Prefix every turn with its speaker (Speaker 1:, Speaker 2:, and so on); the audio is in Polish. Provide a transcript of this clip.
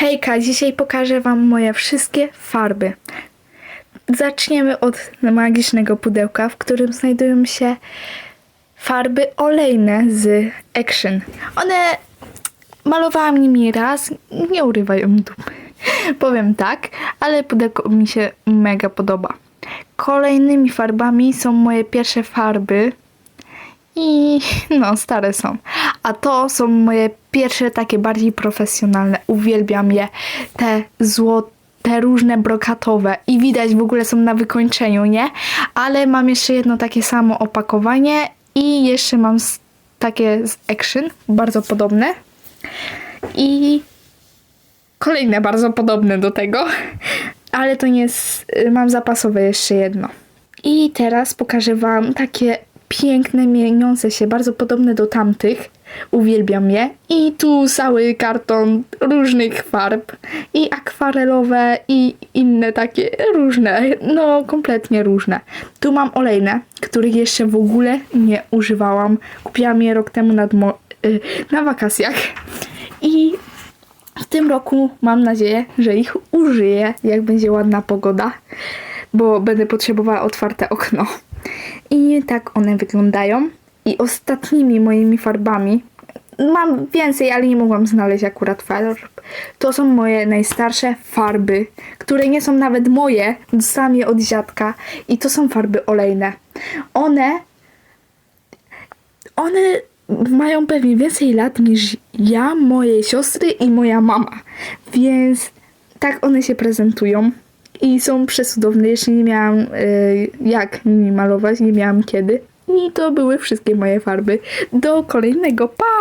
Speaker 1: Hejka, dzisiaj pokażę Wam moje wszystkie farby. Zaczniemy od magicznego pudełka, w którym znajdują się farby olejne z Action. One malowałam nimi raz, nie urywają dupy. Powiem tak, ale pudełko mi się mega podoba. Kolejnymi farbami są moje pierwsze farby, i no, stare są. A to są moje pierwsze takie bardziej profesjonalne. Uwielbiam je. Te złote, te różne brokatowe. I widać w ogóle są na wykończeniu, nie? Ale mam jeszcze jedno takie samo opakowanie. I jeszcze mam takie z Action, bardzo podobne. I kolejne bardzo podobne do tego. Ale to nie jest. Mam zapasowe jeszcze jedno. I teraz pokażę Wam takie piękne, mieniące się, bardzo podobne do tamtych. Uwielbiam je. I tu cały karton różnych farb. I akwarelowe, i inne takie różne. No, kompletnie różne. Tu mam olejne, których jeszcze w ogóle nie używałam. Kupiłam je rok temu nad y, na wakacjach. I w tym roku mam nadzieję, że ich użyję, jak będzie ładna pogoda, bo będę potrzebowała otwarte okno. I tak one wyglądają. I ostatnimi moimi farbami, mam więcej, ale nie mogłam znaleźć akurat farb, to są moje najstarsze farby, które nie są nawet moje, dostałam je od dziadka i to są farby olejne. One one mają pewnie więcej lat niż ja, moje siostry i moja mama. Więc tak one się prezentują. I są przesudowne. Jeszcze nie miałam y, jak nimi malować, nie miałam kiedy. I to były wszystkie moje farby. Do kolejnego. Pa!